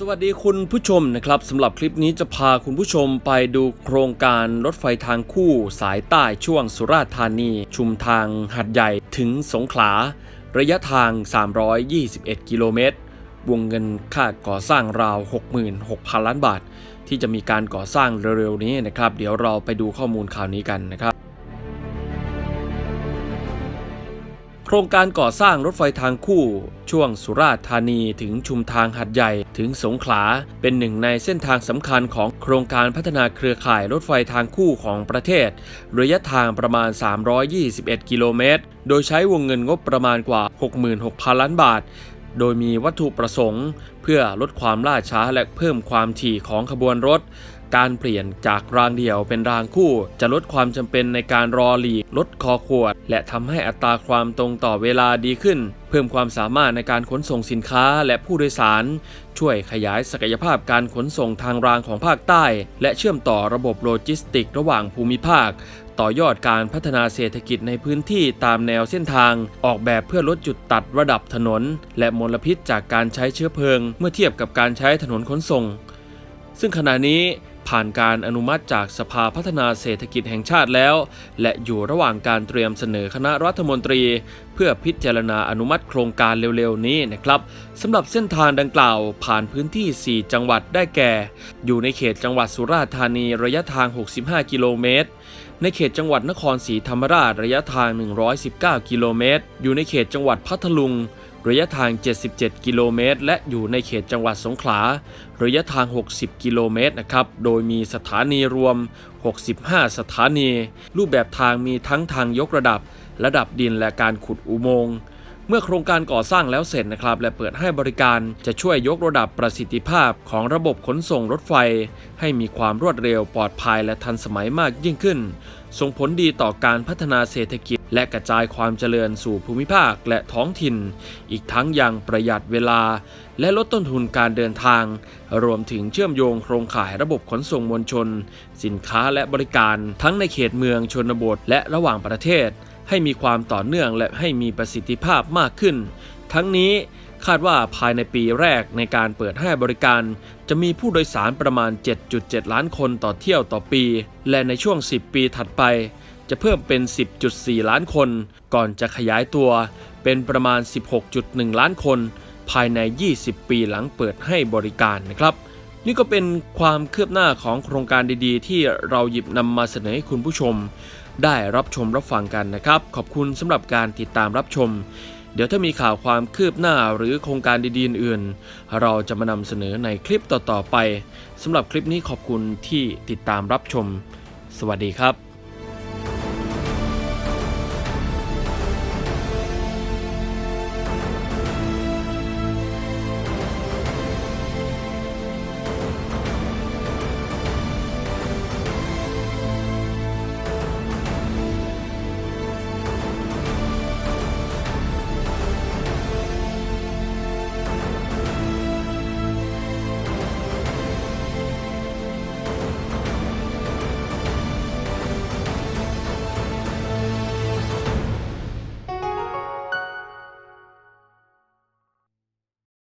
สวัสดีคุณผู้ชมนะครับสำหรับคลิปนี้จะพาคุณผู้ชมไปดูโครงการรถไฟทางคู่สายใต้ช่วงสุราษฎร์ธานี ชุมทางหัดใหญ่ถึงสงขลา ระยะทาง 321 กิโลเมตร วงเงินค่าก่อสร้างราว 66,000 ล้านบาท ที่จะมีการก่อสร้างเร็วๆนี้นะครับ เดี๋ยวเราไปดูข้อมูลข่าวนี้กันนะครับ โครงการก่อสร้างรถไฟทางคู่ ช่วงสุราษฎร์ธานีถึงชุมทางหัดใหญ่ถึงสงขลา เป็นหนึ่งในเส้นทางสำคัญของโครงการพัฒนาเครือข่ายรถไฟทางคู่ของประเทศ ระยะทางประมาณ 321 กิโลเมตร โดยใช้วงเงินงบประมาณกว่า 66,000 ล้านบาท โดยมีวัตถุประสงค์ เพื่อลดความล่าช้าและเพิ่มความถี่ของขบวนรถ การเปลี่ยนจากรางเดี่ยวเป็นรางคู่ จะลดความจำเป็นในการรอหลีก ลดคอขวด และทำให้อัตราความตรงต่อเวลาดีขึ้น เพิ่มความสามารถในการขนส่งสินค้าและผู้โดยสาร ช่วยขยายศักยภาพการขนส่งทางรางของภาคใต้ และเชื่อมต่อระบบโลจิสติกระหว่างภูมิภาค ต่อยอดการพัฒนาเศรษฐกิจในพื้นที่ตามแนวเส้นทาง ออกแบบเพื่อลดจุดตัดระดับถนน และมลพิษจากการใช้เชื้อเพลิง เมื่อเทียบกับการใช้ถนนขนส่ง ซึ่งขณะนี้ ผ่านการอนุมัติจากสภาพัฒนาเศรษฐกิจแห่งชาติแล้ว และอยู่ระหว่างการเตรียมเสนอคณะรัฐมนตรี เพื่อพิจารณาอนุมัติโครงการเร็วๆนี้นะครับสำหรับเส้นทางดังกล่าวผ่านพื้นที่ 4 จังหวัดได้แก่ อยู่ในเขตจังหวัดสุราษฎร์ธานีระยะทาง 65 กิโลเมตรในเขตจังหวัดนครศรีธรรมราชระยะทาง 119 กิโลเมตร อยู่ในเขตจังหวัดพัทลุง ระยะทาง 77 กิโลเมตร และอยู่ในเขตจังหวัดสงขลา ระยะทาง 60 กิโลเมตรนะครับ โดยมีสถานีรวม 65 สถานี รูปแบบทางมีทั้งทางยกระดับ ระดับดินและการขุดอุโมงค์เมื่อโครงการก่อสร้างแล้วเสร็จนะครับ และเปิดให้บริการจะช่วยยกระดับประสิทธิภาพของระบบขนส่งรถไฟ ให้มีความรวดเร็วปลอดภัยและทันสมัยมากยิ่งขึ้น ส่งผลดีต่อการพัฒนาเศรษฐกิจ และกระจายความเจริญสู่ภูมิภาคและท้องถิ่น อีกทั้งยังประหยัดเวลา และลดต้นทุนการเดินทาง รวมถึงเชื่อมโยงโครงข่ายระบบขนส่งมวลชน สินค้าและบริการทั้งในเขตเมืองชนบทและระหว่างประเทศ ให้มีความต่อเนื่องและให้มีประสิทธิภาพมากขึ้น ทั้งนี้คาดว่าภายในปีแรกในการเปิดให้บริการ จะมีผู้โดยสารประมาณ 7.7 ล้านคนต่อเที่ยวต่อปี และในช่วง 10 ปีถัดไป จะเพิ่มเป็น 10.4 ล้านคน ก่อนจะขยายตัวเป็นประมาณ 16.1 ล้านคน ภายใน 20 ปีหลังเปิดให้บริการนะครับ นี่ก็เป็นความคืบหน้าของโครงการดีๆ ที่เราหยิบนำมาเสนอให้คุณผู้ชม ได้รับชมรับฟังกันนะครับ ขอบคุณสำหรับการติดตามรับชม เดี๋ยวถ้ามีข่าวความคืบหน้าหรือโครงการดีๆอื่นๆเราจะมานำเสนอในคลิปต่อๆไปสำหรับคลิปนี้ขอบคุณที่ติดตามรับชม สวัสดีครับ